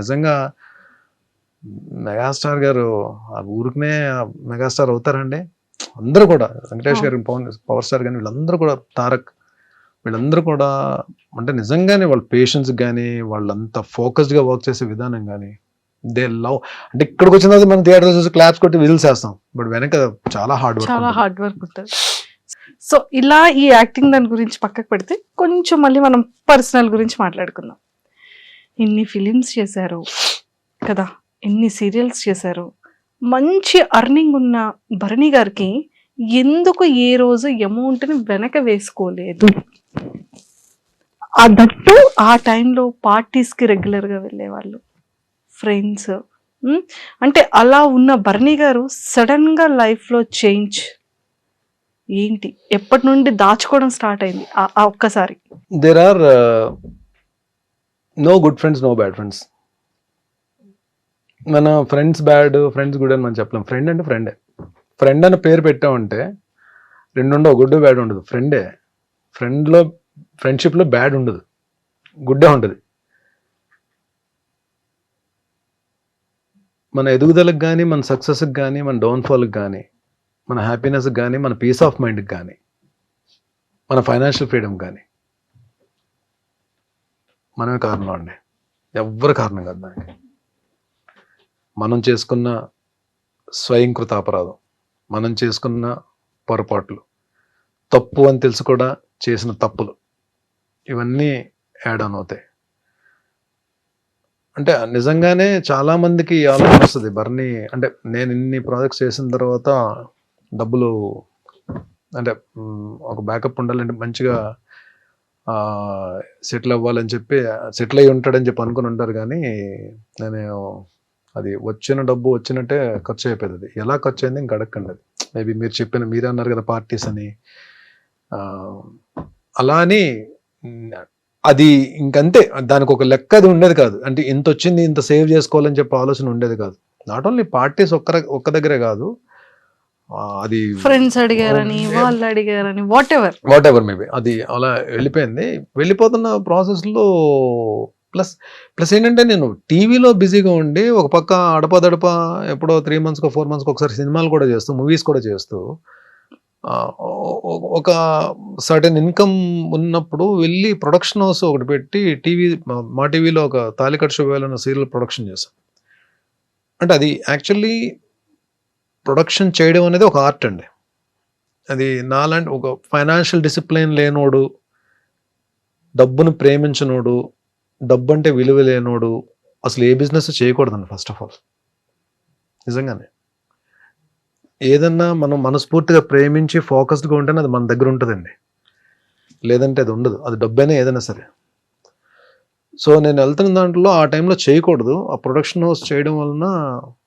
నిజంగా మెగాస్టార్ గారు ఆ ఊరికనే ఆ మెగాస్టార్ అవుతారండి. అందరూ కూడా వెంకటేష్ గారు పవన్ పవర్ స్టార్ కానీ వీళ్ళందరూ కూడా తారక్ వీళ్ళందరూ కూడా అంటే నిజంగానే వాళ్ళ పేషెన్స్ కానీ వాళ్ళంతా ఫోకస్డ్గా వర్క్ చేసే విధానం కానీ దే లవ్ అంటే ఇక్కడికి వచ్చిన తర్వాత మనం థియేటర్ చూసి క్లాప్స్ కొట్టి విజిల్స్ వేస్తాం. బట్ వెనక చాలా హార్డ్ చాలా వర్క్ హార్డ్ వర్క్ ఉంటుంది. సో ఇలా ఈ యాక్టింగ్ దాని గురించి పక్కకు పెడితే కొంచెం మళ్ళీ మనం పర్సనల్ గురించి మాట్లాడుకుందాం. ఇన్ని ఫిలిమ్స్ చేశారు కదా ఎన్ని సీరియల్స్ చేశారు. మంచి అర్నింగ్ ఉన్న భరణి గారికి ఎందుకు ఏ రోజు అమౌంట్ని వెనక వేసుకోలేదు? ఆ దట్టు ఆ టైంలో పార్టీస్కి రెగ్యులర్గా వెళ్ళేవాళ్ళు ఫ్రెండ్స్ అంటే అలా ఉన్న భరణి గారు సడన్గా లైఫ్లో చేంజ్ ఏంటి? ఎప్పటి నుండి దాచుకోవడం స్టార్ట్ అయింది? ఒక్కసారి. There are no good friends no bad friends మన ఫ్రెండ్స్ బ్యాడ్ ఫ్రెండ్స్ గుడ్ అని మనం చెప్పలేం. ఫ్రెండ్ అంటే ఫ్రెండే ఫ్రెండ్ అని పేరు పెట్టామంటే రెండు ఉండవు. గుడ్ బ్యాడ్ ఉండదు. ఫ్రెండే ఫ్రెండ్లో ఫ్రెండ్షిప్లో బ్యాడ్ ఉండదు. గుడ్డే ఉంటుంది. మన ఎదుగుదలకు కానీ మన సక్సెస్కి కానీ మన డౌన్ఫాల్కి కానీ మన హ్యాపీనెస్కి కానీ మన పీస్ ఆఫ్ మైండ్కి కానీ మన ఫైనాన్షియల్ ఫ్రీడమ్ కానీ మనమే కారణం అండి. ఎవ్వరు కారణం కాదు దానికి. మనం చేసుకున్న స్వయంకృత అపరాధం మనం చేసుకున్న పొరపాట్లు తప్పు అని తెలిసి కూడా చేసిన తప్పులు ఇవన్నీ యాడ్ ఆన్ అవుతాయి. అంటే నిజంగానే చాలా మందికి ఈ ఆలోచన వస్తుంది బర్నీ అంటే నేను ఇన్ని ప్రాజెక్ట్స్ చేసిన తర్వాత డబ్బులు అంటే ఒక బ్యాకప్ ఉండాలంటే మంచిగా సెటిల్ అవ్వాలని చెప్పి సెటిల్ అయి ఉంటాడని చెప్పి అనుకుని ఉంటారు కానీ నేను అది వచ్చిన డబ్బు వచ్చినట్టే ఖర్చు అయిపోయింది అది. ఎలా ఖర్చు అయింది ఇంక అడగండి అది. మేబీ మీరు చెప్పిన మీరే అన్నారు కదా పార్టీస్ అని. అలా అని అది ఇంకంతే. దానికి ఒక లెక్క అది ఉండేది కాదు. అంటే ఇంత వచ్చింది ఇంత సేవ్ చేసుకోవాలని చెప్పి ఆలోచన ఉండేది కాదు. నాట్ ఓన్లీ పార్టీస్ ఒక్క ఒక్క దగ్గరే కాదు అది ఫ్రెండ్స్ అడిగారని వాళ్ళు అడిగారని whatever whatever maybe అది అలా వెళ్ళిపోయింది. వెళ్ళిపోతున్న ప్రాసెస్లో ప్లస్ ప్లస్ ఏంటంటే నేను టీవీలో బిజీగా ఉండి ఒక పక్క అడపదడప ఎప్పుడో త్రీ మంత్స్కో ఫోర్ మంత్స్కి ఒకసారి సినిమాలు కూడా చేస్తూ మూవీస్ కూడా చేస్తూ ఒక సర్టెన్ ఇన్కమ్ ఉన్నప్పుడు వెళ్ళి ప్రొడక్షన్ హౌస్ ఒకటి పెట్టి టీవీ మా టీవీలో ఒక తాలికట్ శుభాలన్న సీరియల్ ప్రొడక్షన్ చేశాం అంటే అది యాక్చువల్లీ ప్రొడక్షన్ చేయడం అనేది ఒక ఆర్ట్ అండి. అది నాలాంటి ఒక ఫైనాన్షియల్ డిసిప్లిన్ లేనోడు డబ్బును ప్రేమించనోడు డబ్బు అంటే విలువ లేనోడు అసలు ఏ బిజినెస్ చేయకూడదండి ఫస్ట్ ఆఫ్ ఆల్ నిజంగానే. ఏదన్నా మనం మనస్ఫూర్తిగా ప్రేమించి ఫోకస్డ్గా ఉంటేనే అది మన దగ్గర ఉంటుందండి. లేదంటే అది ఉండదు. అది డబ్బైనా ఏదైనా సరే. సో నేను వెళ్తున్న దాంట్లో ఆ టైంలో చేయకూడదు. ఆ ప్రొడక్షన్ హౌస్ చేయడం వలన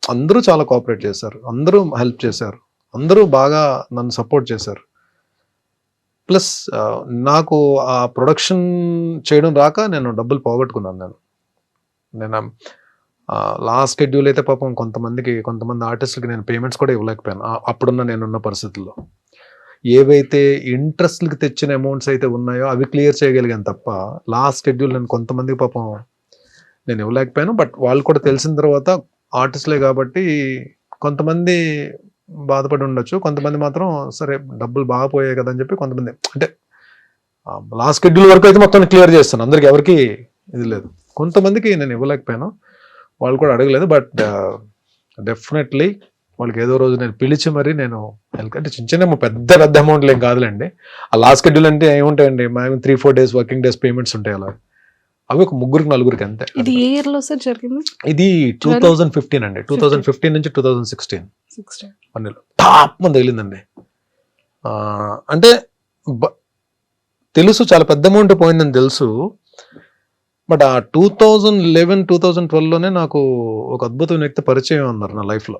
అందరూ చాలా కోఆపరేట్ చేశారు. అందరూ హెల్ప్ చేశారు. అందరూ బాగా నన్ను సపోర్ట్ చేశారు. ప్లస్ నాకు ఆ ప్రొడక్షన్ చేయడం రాక నేను డబ్బులు పోగొట్టుకున్నాను నేను. నేను లాస్ట్ షెడ్యూల్ అయితే పాపం కొంతమందికి కొంతమంది ఆర్టిస్టులకి నేను పేమెంట్స్ కూడా ఇవ్వలేకపోయాను. అప్పుడున్న నేనున్న పరిస్థితుల్లో. ఏవైతే ఇంట్రెస్ట్లకి తెచ్చిన అమౌంట్స్ అయితే ఉన్నాయో అవి క్లియర్ చేయగలిగాను తప్ప లాస్ట్ షెడ్యూల్ నేను కొంతమందికి పాపం నేను ఇవ్వలేకపోయాను. బట్ వాళ్ళు కూడా తెలిసిన తర్వాత ఆర్టిస్ట్లే కాబట్టి కొంతమంది బాధపడి ఉండొచ్చు. కొంతమంది మాత్రం సరే డబ్బులు బాగా పోయాయి కదా అని చెప్పి కొంతమంది అంటే లాస్ట్ షెడ్యూల్ వరకు అయితే మొత్తం క్లియర్ చేస్తాను. అందరికి ఎవరికి ఇది లేదు. కొంతమందికి నేను ఇవ్వలేకపోయాను. వాళ్ళు కూడా అడగలేదు. బట్ డెఫినెట్లీ వాళ్ళకి ఏదో రోజు నేను పిలిచి మరి నేను help- అంటే చిన్న చిన్న పెద్ద పెద్ద అమౌంట్లు ఏం కాదులేండి. ఆ లాస్ట్ షెడ్యూల్ అంటే ఏముంటాయండి? Maximum three four days working days payments ఉంటాయి అలా. అవి ఒక ముగ్గురికి నలుగురికి అంతే ఇది ఏ ఇయర్లో సార్ జరిగింది? ఇది టూ థౌజండ్ ఫిఫ్టీన్ అండి. టూ థౌజండ్ ఫిఫ్టీన్ నుంచి టూ థౌజండ్ సిక్స్టీన్ పన్నెండు. టాప్ మంది తగిలిందండి అంటే తెలుసు చాలా పెద్ద అమౌంట్ పోయిందని తెలుసు. బట్ ఆ two thousand eleven two thousand ట్వెల్వ్లోనే నాకు ఒక అద్భుతమైన వ్యక్తి పరిచయం అన్నారు నా లైఫ్లో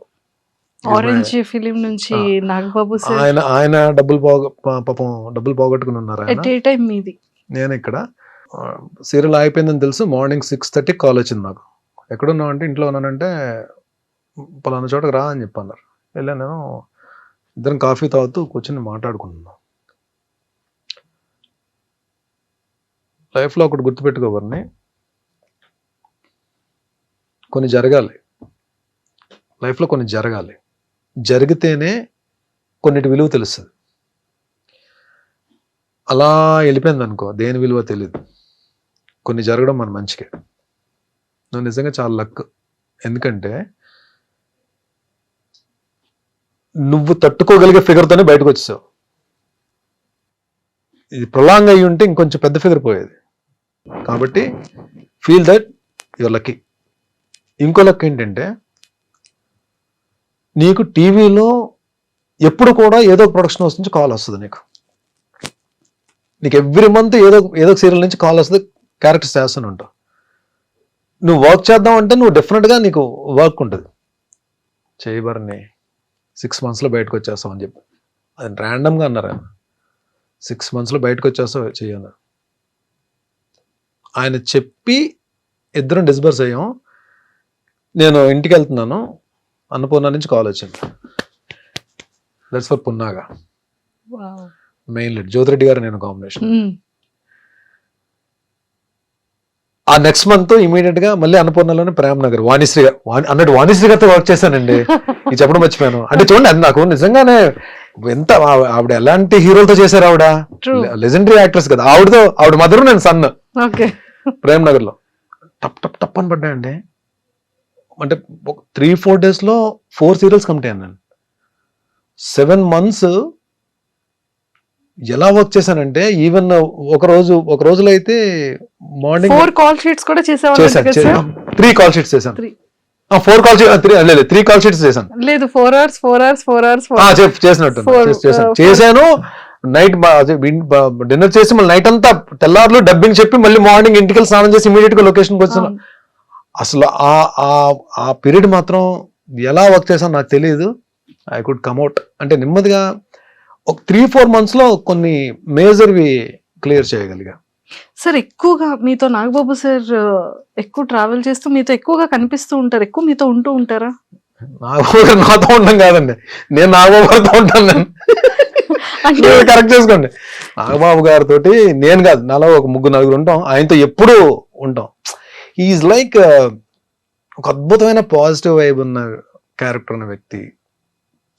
ఆరెంజ్ ఫిలిం నుంచి నాగబాబు ఆయన ఆయన డబ్బులు పోగ పాపం డబ్బులు పోగొట్టుకుని ఉన్నారు నేను ఇక్కడ. సీరియల్ అయిపోయిందని తెలుసు. మార్నింగ్ సిక్స్ థర్టీ కాల్ వచ్చింది నాకు. ఎక్కడున్నావు అంటే ఇంట్లో ఉన్నానంటే పలానా చోటకి రా అని చెప్పన్నారు. వెళ్ళాను నేను. ఇద్దరం కాఫీ తాగుతూ కూర్చొని మాట్లాడుకుంటున్నాం. లైఫ్లో ఒకటి గుర్తుపెట్టుకోవరిని కొన్ని జరగాలి. లైఫ్లో కొన్ని జరగాలి. జరిగితేనే కొన్నిటి విలువ తెలుస్తుంది. అలా వెళ్ళిపోయింది అనుకో దేని విలువ తెలియదు కొన్ని జరగడం మన మంచికే. నువ్వు నిజంగా చాలా లక్. ఎందుకంటే నువ్వు తట్టుకోగలిగే ఫిగర్తోనే బయటకు వచ్చేసావు. ఇది ప్రొలాంగ్ అయ్యి ఉంటే ఇంకొంచెం పెద్ద ఫిగర్ పోయేది. కాబట్టి ఫీల్ దట్ యువర్ లక్కీ ఇంకో లక్ ఏంటంటే నీకు టీవీలో ఎప్పుడు కూడా ఏదో ఒక ప్రొడక్షన్ హౌస్ నుంచి కాల్ వస్తుంది నీకు. నీకు ఎవ్రీ మంత్ ఏదో ఏదో సీరియల్ నుంచి కాల్ వస్తుంది. క్యారెక్టర్స్ చేస్తూనే ఉంటావు నువ్వు వర్క్ చేద్దాం అంటే నువ్వు డెఫినెట్గా నీకు వర్క్ ఉంటుంది. చేయబరని సిక్స్ మంత్స్లో బయటకు వచ్చేస్తావు అని చెప్పి. అది ర్యాండమ్గా అన్నారు ఆయన. సిక్స్ మంత్స్లో బయటకు వచ్చేస్తావు చెయ్యను ఆయన చెప్పి ఇద్దరం డిస్బర్స్ అయ్యాం. నేను ఇంటికి వెళ్తున్నాను. అన్నపూర్ణ నుంచి కాల్ వచ్చింది. That's for Punnaga main lead Jyothireddy గారు నేను కాంబినేషన్. ఆ నెక్స్ట్ మంత్ ఇమీడియట్గా మళ్ళీ అన్నపూర్ణలోనే ప్రేమ్ నగర్ వాణిశ్రీ అన్నట్టు వాణిశ్రీ గారితో వర్క్ చేశానండి. ఇది చెప్పడం మర్చిపోయాను. అంటే చూడండి అది నాకు నిజంగానే ఎంత ఆవిడ ఎలాంటి హీరోలతో చేశారు ఆవిడ. లెజెండరీ యాక్ట్రెస్ కదా. ఆవిడతో ఆవిడ మదరు నేను సన్. ఓకే. ప్రేమ్ నగర్లో టప్ టప్ టప్ అని పడ్డాయండి. అంటే త్రీ ఫోర్ డేస్లో ఫోర్ సీరియల్స్ కంప్లీట్ అయ్యాను నేను సెవెన్ మంత్స్ ఎలా వర్క్ చేశానంటే ఈవెన్ ఒక రోజు ఒక రోజులో అయితే మార్నింగ్ ఫోర్ కాల్ షీట్స్ కూడా సార్? త్రీ కాల్ షీట్స్ చేశాను. ఫోర్ కాల్ త్రీ లేదు త్రీ కాల్ షీట్స్ చేశాను. లేదు four hours four hours four hours చేసినట్టు చేశాను. uh, చేశాను నైట్ డిన్నర్ చేసి మళ్ళీ నైట్ అంతా తెల్లారులు డబ్బింగ్ చెప్పి మళ్ళీ మార్నింగ్ ఇంటికి స్నానం చేసి ఇమీడియట్గా లొకేషన్కి వచ్చాను అసలు ఆ ఆ ఆ పీరియడ్ మాత్రం ఎలా వర్క్ చేశాను నాకు తెలియదు ఐ కుడ్ కమ్అట్ అంటే నెమ్మదిగా ఒక త్రీ ఫోర్ మంత్స్లో కొన్ని మేజర్వి క్లియర్ చేయగలిగా. సార్ ఎక్కువగా మీతో నాగబాబు సార్ ఎక్కువ ట్రావెల్ చేస్తూ మీతో ఎక్కువగా కనిపిస్తూ ఉంటారు. ఎక్కువ మీతో ఉంటూ ఉంటారా? నాగబాబు గారు నాతో ఉండడం కాదండి. నేను నాగబాబు గారితో ఉంటాను నేను. కరెక్ట్ చేసుకోండి. నాగబాబు గారితో నేను కాదు నాలో ఒక ముగ్గురు నలుగురు ఉంటాం. ఆయనతో ఎప్పుడూ ఉంటాం. ఈజ్ లైక్ ఒక అద్భుతమైన పాజిటివ్ వైబ్ ఉన్న క్యారెక్టర్ ఉన్న వ్యక్తి.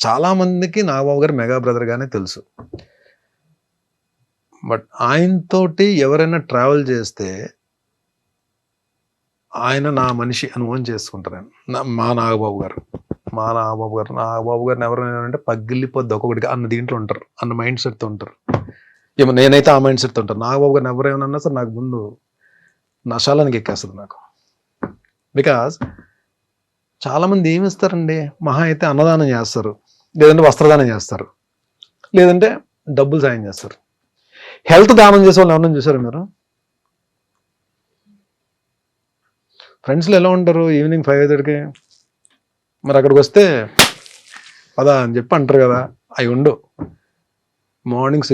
చాలా మందికి నాగబాబు గారు మెగా బ్రదర్ గానే తెలుసు. బట్ ఆయనతోటి ఎవరైనా ట్రావెల్ చేస్తే ఆయన నా మనిషి అనుభవం చేసుకుంటారు మా నాగబాబు గారు. మా నాగబాబు గారు నాగబాబు గారిని ఎవరైనా అంటే పగిలిపోద్ది ఒక్కొక్కటిగా అన్న దీంట్లో ఉంటారు అన్న మైండ్ సెట్తో ఉంటారు. ఏమో నేనైతే ఆ మైండ్ సెట్తో ఉంటాను. నాగబాబు గారిని ఎవరేమన్నా సరే నాకు ముందు నశాలానికి ఎక్కేస్తుంది నాకు. బికాస్ చాలామంది ఏమి ఇస్తారండి మహా అయితే అన్నదానం చేస్తారు. లేదంటే వస్త్రదానం చేస్తారు. లేదంటే డబ్బులు సాయం చేస్తారు. హెల్త్ దానం చేసే వాళ్ళు ఎవరైనా చూసారా మీరు? ఫ్రెండ్స్లో ఎలా ఉంటారు ఈవినింగ్ ఫైవ్ థర్టీకి మరి అక్కడికి వస్తే పదా అని చెప్పి అంటారు కదా అవి ఉండు. Morning six